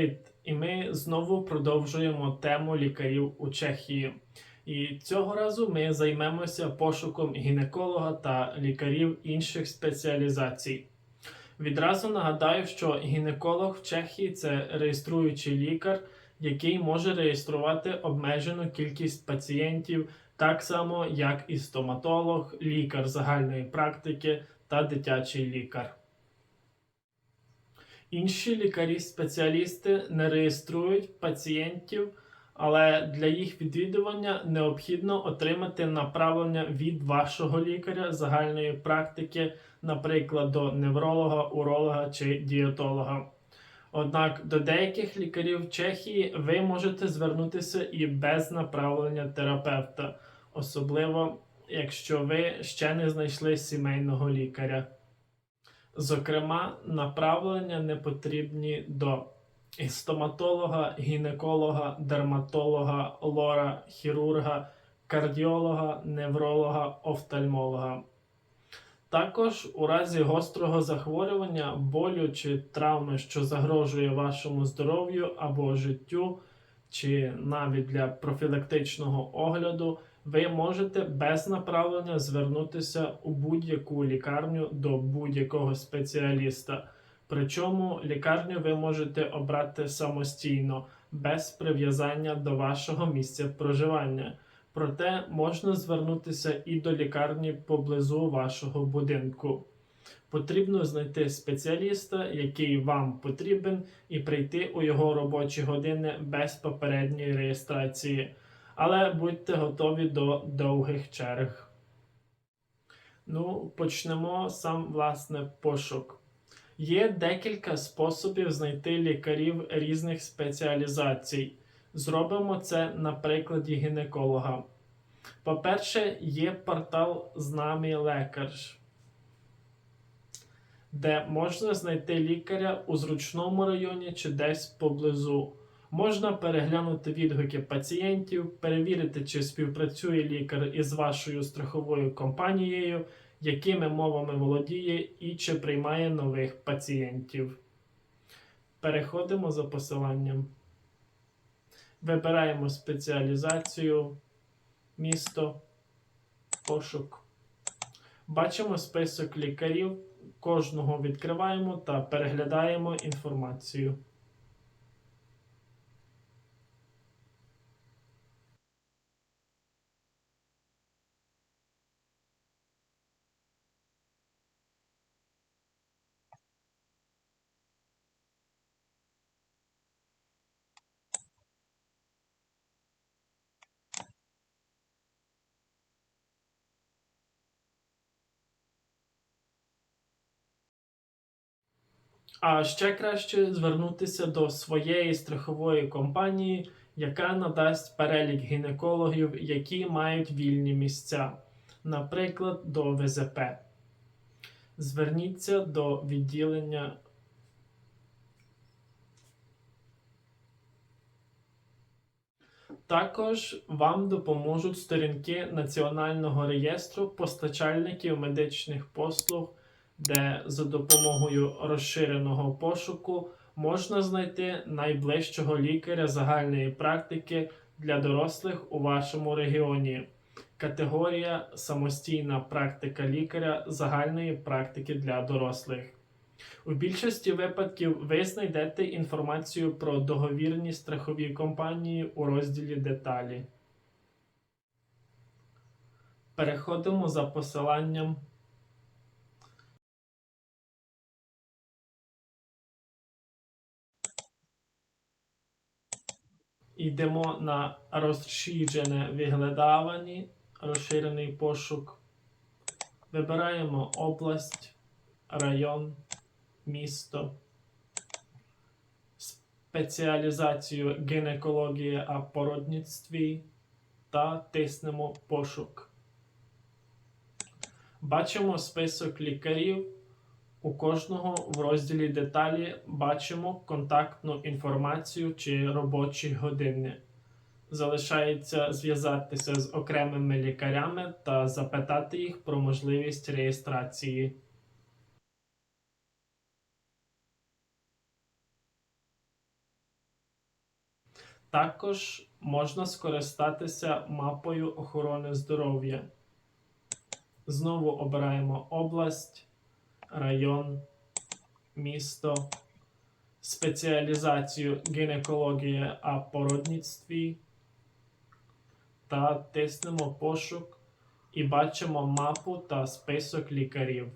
Привіт! І ми знову продовжуємо тему лікарів у Чехії. І цього разу ми займемося пошуком гінеколога та лікарів інших спеціалізацій. Відразу нагадаю, що гінеколог в Чехії це реєструючий лікар, який може реєструвати обмежену кількість пацієнтів, так само як і стоматолог, лікар загальної практики та дитячий лікар. Інші лікарі-спеціалісти не реєструють пацієнтів, але для їх відвідування необхідно отримати направлення від вашого лікаря загальної практики, наприклад, до невролога, уролога чи дієтолога. Однак до деяких лікарів Чехії ви можете звернутися і без направлення терапевта, особливо якщо ви ще не знайшли сімейного лікаря. Зокрема, направлення не потрібні до стоматолога, гінеколога, дерматолога, лора, хірурга, кардіолога, невролога, офтальмолога. Також у разі гострого захворювання, болю чи травми, що загрожує вашому здоров'ю або життю, чи навіть для профілактичного огляду, ви можете без направлення звернутися у будь-яку лікарню до будь-якого спеціаліста. Причому лікарню ви можете обрати самостійно, без прив'язання до вашого місця проживання. Проте можна звернутися і до лікарні поблизу вашого будинку. Потрібно знайти спеціаліста, який вам потрібен, і прийти у його робочі години без попередньої реєстрації. Але будьте готові до довгих черг. Ну, почнемо сам власне пошук. Є декілька способів знайти лікарів різних спеціалізацій. Зробимо це на прикладі гінеколога. По-перше, є портал з нами лекарш, де можна знайти лікаря у зручному районі чи десь поблизу. Можна переглянути відгуки пацієнтів, перевірити, чи співпрацює лікар із вашою страховою компанією, якими мовами володіє і чи приймає нових пацієнтів. Переходимо за посиланням. Вибираємо спеціалізацію, місто, пошук. Бачимо список лікарів. Кожного відкриваємо та переглядаємо інформацію. А ще краще звернутися до своєї страхової компанії, яка надасть перелік гінекологів, які мають вільні місця, наприклад, до ВЗП. Зверніться до відділення. Також вам допоможуть сторінки Національного реєстру постачальників медичних послуг де за допомогою розширеного пошуку можна знайти найближчого лікаря загальної практики для дорослих у вашому регіоні. Категорія самостійна практика лікаря загальної практики для дорослих. У більшості випадків ви знайдете інформацію про договірні страхові компанії у розділі Деталі. Переходимо за посиланням Йдемо на розширене виглядавання, розширений пошук. Вибираємо область, район, місто, спеціалізацію гінекології а породництві та тиснемо пошук. Бачимо список лікарів. У кожного в розділі деталі бачимо контактну інформацію чи робочі години. Залишається зв'язатися з окремими лікарями та запитати їх про можливість реєстрації. Також можна скористатися мапою охорони здоров'я. Знову обираємо область, район, місто, спеціалізацію гінекологія а породництві та тиснемо пошук і бачимо мапу та список лікарів.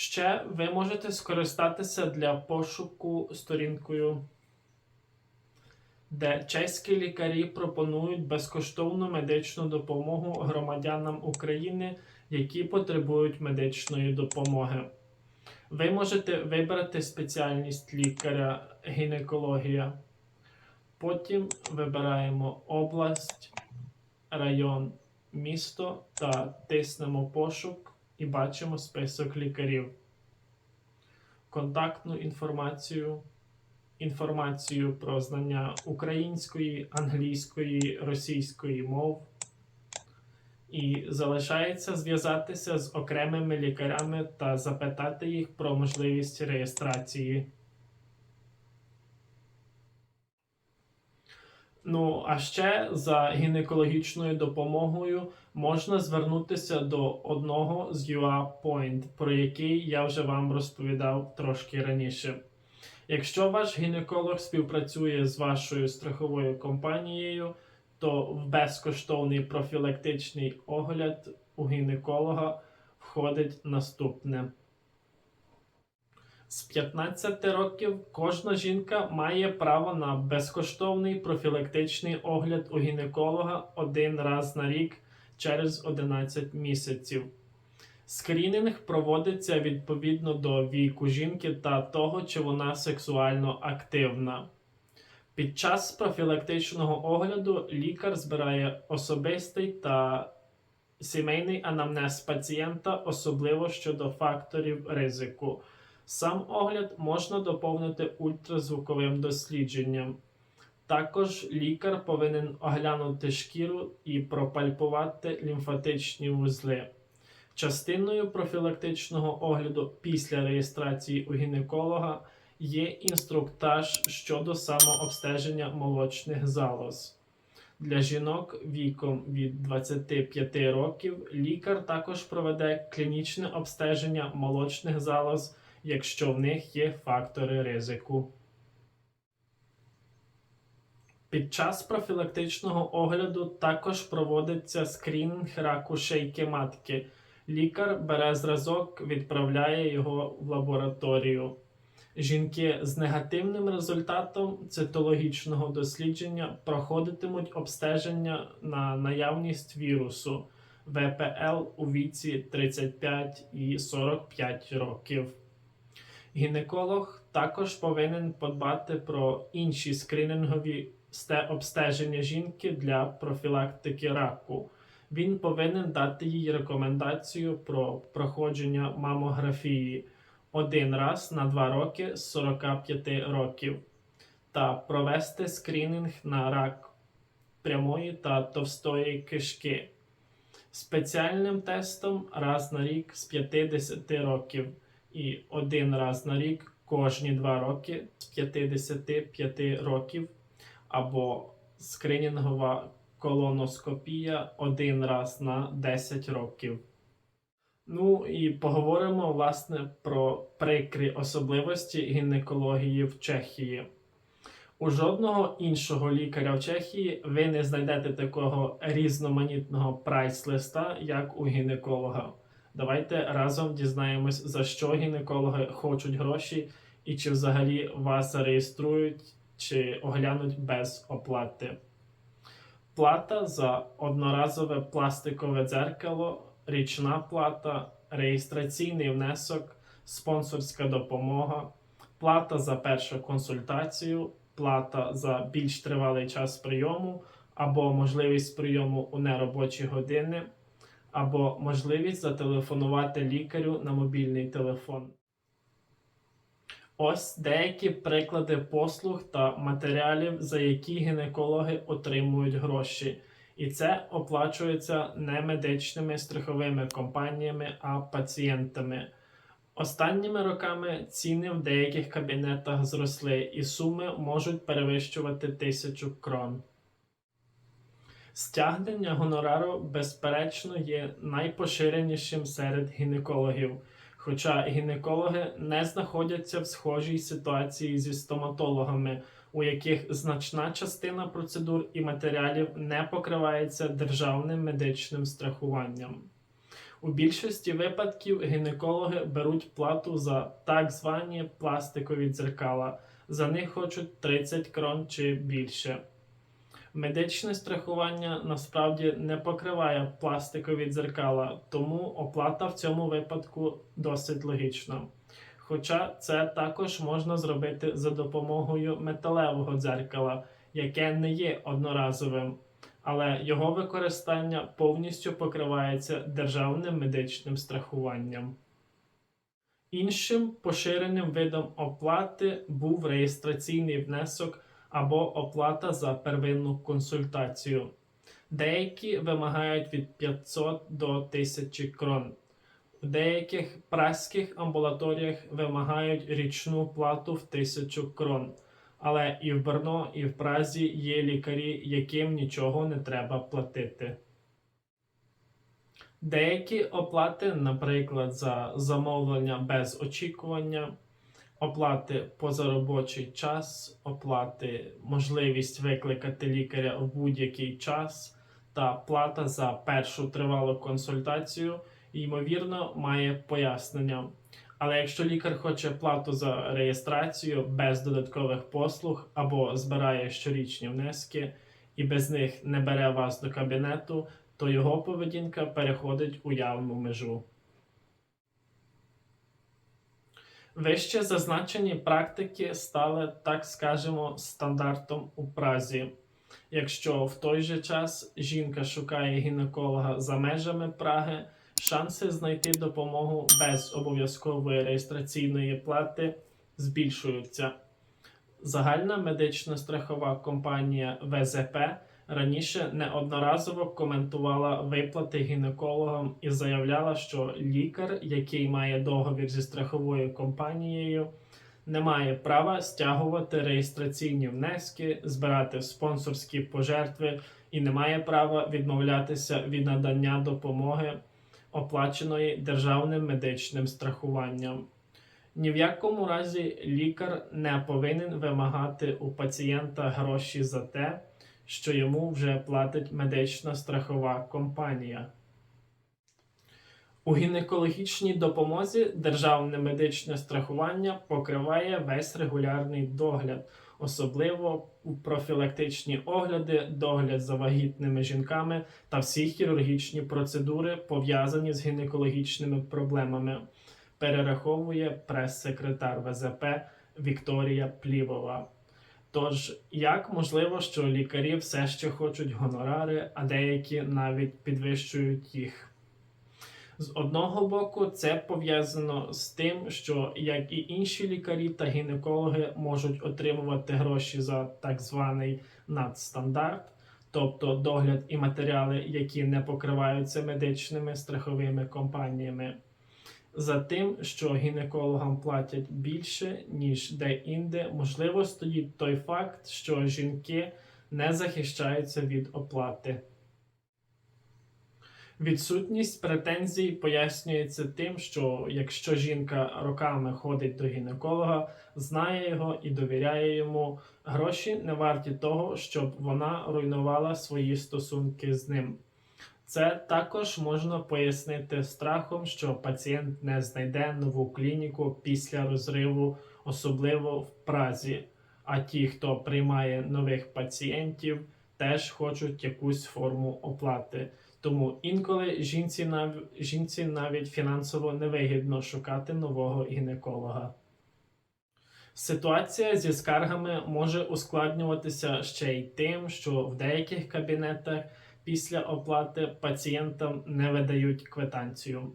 Ще ви можете скористатися для пошуку сторінкою, де чеські лікарі пропонують безкоштовну медичну допомогу громадянам України, які потребують медичної допомоги. Ви можете вибрати спеціальність лікаря гінекологія. Потім вибираємо область, район, місто та тиснемо пошук і бачимо список лікарів, контактну інформацію, інформацію про знання української, англійської, російської мов. І залишається зв'язатися з окремими лікарями та запитати їх про можливість реєстрації. Ну, а ще за гінекологічною допомогою можна звернутися до одного з UA Point, про який я вже вам розповідав трошки раніше. Якщо ваш гінеколог співпрацює з вашою страховою компанією, то в безкоштовний профілактичний огляд у гінеколога входить наступне. З 15 років кожна жінка має право на безкоштовний профілактичний огляд у гінеколога один раз на рік через 11 місяців. Скрінінг проводиться відповідно до віку жінки та того, чи вона сексуально активна. Під час профілактичного огляду лікар збирає особистий та сімейний анамнез пацієнта, особливо щодо факторів ризику. Сам огляд можна доповнити ультразвуковим дослідженням. Також лікар повинен оглянути шкіру і пропальпувати лімфатичні вузли. Частиною профілактичного огляду після реєстрації у гінеколога є інструктаж щодо самообстеження молочних залоз. Для жінок віком від 25 років лікар також проведе клінічне обстеження молочних залоз, якщо в них є фактори ризику. Під час профілактичного огляду також проводиться скрінінг раку шийки матки. Лікар бере зразок, відправляє його в лабораторію. Жінки з негативним результатом цитологічного дослідження проходитимуть обстеження на наявність вірусу ВПЛ у віці 35 і 45 років. Гінеколог також повинен подбати про інші скринінгові обстеження жінки для профілактики раку. Він повинен дати їй рекомендацію про проходження мамографії один раз на 2 роки з 45 років та провести скринінг на рак прямої та товстої кишки. Спеціальним тестом раз на рік з 50 років і один раз на рік кожні 2 роки з 55 років або скринінгова колоноскопія один раз на 10 років. Ну і поговоримо власне про прикрі особливості гінекології в Чехії. У жодного іншого лікаря в Чехії ви не знайдете такого різноманітного прайс-листа, як у гінеколога. Давайте разом дізнаємось, за що гінекологи хочуть гроші і чи взагалі вас зареєструють чи оглянуть без оплати. Плата за одноразове пластикове дзеркало, річна плата, реєстраційний внесок, спонсорська допомога, плата за першу консультацію, плата за більш тривалий час прийому або можливість прийому у неробочі години, або можливість зателефонувати лікарю на мобільний телефон. Ось деякі приклади послуг та матеріалів, за які гінекологи отримують гроші. І це оплачується не медичними страховими компаніями, а пацієнтами. Останніми роками ціни в деяких кабінетах зросли, і суми можуть перевищувати тисячу крон. Стягнення гонорару, безперечно, є найпоширенішим серед гінекологів. Хоча гінекологи не знаходяться в схожій ситуації зі стоматологами, у яких значна частина процедур і матеріалів не покривається державним медичним страхуванням. У більшості випадків гінекологи беруть плату за так звані пластикові дзеркала. За них хочуть 30 крон чи більше. Медичне страхування насправді не покриває пластикові дзеркала, тому оплата в цьому випадку досить логічна. Хоча це також можна зробити за допомогою металевого дзеркала, яке не є одноразовим, але його використання повністю покривається державним медичним страхуванням. Іншим поширеним видом оплати був реєстраційний внесок або оплата за первинну консультацію. Деякі вимагають від 500 до 1000 крон. У деяких праських амбулаторіях вимагають річну плату в 1000 крон. Але і в Берно, і в Празі є лікарі, яким нічого не треба платити. Деякі оплати, наприклад, за замовлення без очікування, оплати позаробочий час, оплати можливість викликати лікаря в будь-який час та плата за першу тривалу консультацію, ймовірно, має пояснення. Але якщо лікар хоче плату за реєстрацію без додаткових послуг або збирає щорічні внески і без них не бере вас до кабінету, то його поведінка переходить у явну межу. Вище зазначені практики стали, так скажемо, стандартом у Празі. Якщо в той же час жінка шукає гінеколога за межами Праги, шанси знайти допомогу без обов'язкової реєстраційної плати збільшуються. Загальна медична страхова компанія ВЗП раніше неодноразово коментувала виплати гінекологам і заявляла, що лікар, який має договір зі страховою компанією, не має права стягувати реєстраційні внески, збирати спонсорські пожертви і не має права відмовлятися від надання допомоги, оплаченої державним медичним страхуванням. Ні в якому разі лікар не повинен вимагати у пацієнта гроші за те, що йому вже платить медична страхова компанія. У гінекологічній допомозі державне медичне страхування покриває весь регулярний догляд, особливо у профілактичні огляди, догляд за вагітними жінками та всі хірургічні процедури, пов'язані з гінекологічними проблемами, перераховує прес-секретар ВЗП Вікторія Плівова. Тож, як можливо, що лікарі все ще хочуть гонорари, а деякі навіть підвищують їх? З одного боку, це пов'язано з тим, що як і інші лікарі та гінекологи можуть отримувати гроші за так званий надстандарт, тобто догляд і матеріали, які не покриваються медичними страховими компаніями. За тим, що гінекологам платять більше, ніж де-інде, можливо, стоїть той факт, що жінки не захищаються від оплати. Відсутність претензій пояснюється тим, що якщо жінка роками ходить до гінеколога, знає його і довіряє йому, гроші не варті того, щоб вона руйнувала свої стосунки з ним. Це також можна пояснити страхом, що пацієнт не знайде нову клініку після розриву, особливо в Празі. А ті, хто приймає нових пацієнтів, теж хочуть якусь форму оплати. Тому інколи жінці нав... жінці навіть фінансово невигідно шукати нового гінеколога. Ситуація зі скаргами може ускладнюватися ще й тим, що в деяких кабінетах після оплати пацієнтам не видають квитанцію.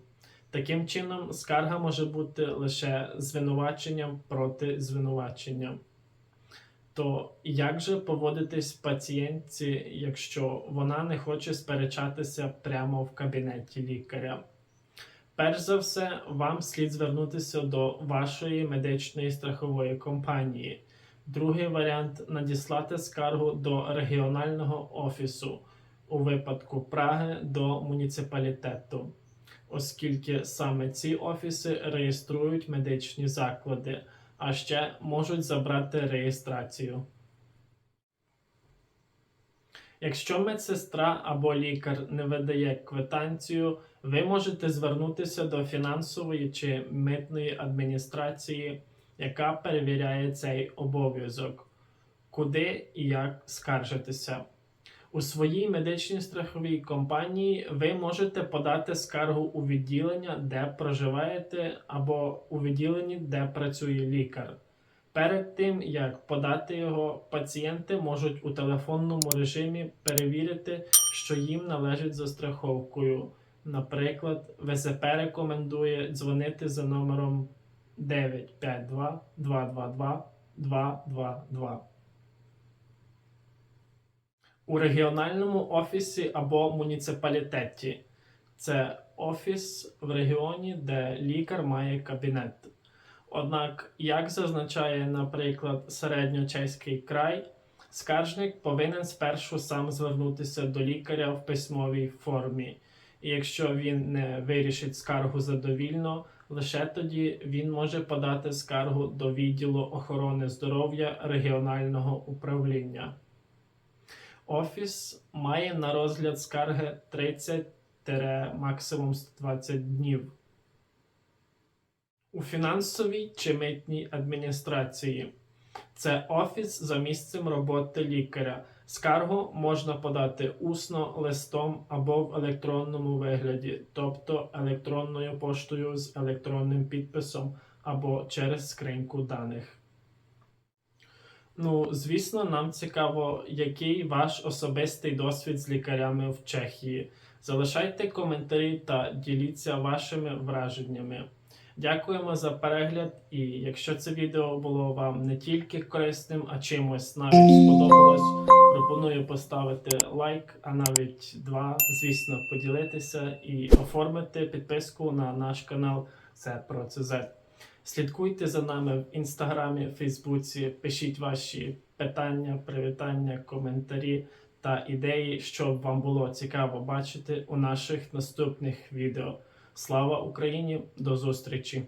Таким чином, скарга може бути лише звинуваченням проти звинувачення. То як же поводитись пацієнтці, якщо вона не хоче сперечатися прямо в кабінеті лікаря? Перш за все, вам слід звернутися до вашої медичної страхової компанії. Другий варіант надіслати скаргу до регіонального офісу у випадку Праги до муніципалітету, оскільки саме ці офіси реєструють медичні заклади, а ще можуть забрати реєстрацію. Якщо медсестра або лікар не видає квитанцію, ви можете звернутися до фінансової чи митної адміністрації, яка перевіряє цей обов'язок, куди і як скаржитися. У своїй медичній страховій компанії ви можете подати скаргу у відділення, де проживаєте, або у відділенні, де працює лікар. Перед тим як подати його, пацієнти можуть у телефонному режимі перевірити, що їм належить за страховкою. Наприклад, ВЗП рекомендує дзвонити за номером 952 222 222. У регіональному офісі або муніципалітеті це офіс в регіоні, де лікар має кабінет. Однак, як зазначає, наприклад, середньочеський край, скаржник повинен спершу сам звернутися до лікаря в письмовій формі. І якщо він не вирішить скаргу задовільно, лише тоді він може подати скаргу до відділу охорони здоров'я регіонального управління. Офіс має на розгляд скарги 30 максимум 120 днів. У фінансовій чи митній адміністрації це офіс за місцем роботи лікаря. Скаргу можна подати усно, листом або в електронному вигляді, тобто електронною поштою з електронним підписом або через скриньку даних. Ну, звісно, нам цікаво, який ваш особистий досвід з лікарями в Чехії. Залишайте коментарі та діліться вашими враженнями. Дякуємо за перегляд, і якщо це відео було вам не тільки корисним, а чимось навіть сподобалось, пропоную поставити лайк, а навіть два, звісно, поділитися і оформити підписку на наш канал Це про ЦЗ. Слідкуйте за нами в інстаграмі, Фейсбуці, пишіть ваші питання, привітання, коментарі та ідеї, щоб вам було цікаво бачити у наших наступних відео. Слава Україні! До зустрічі!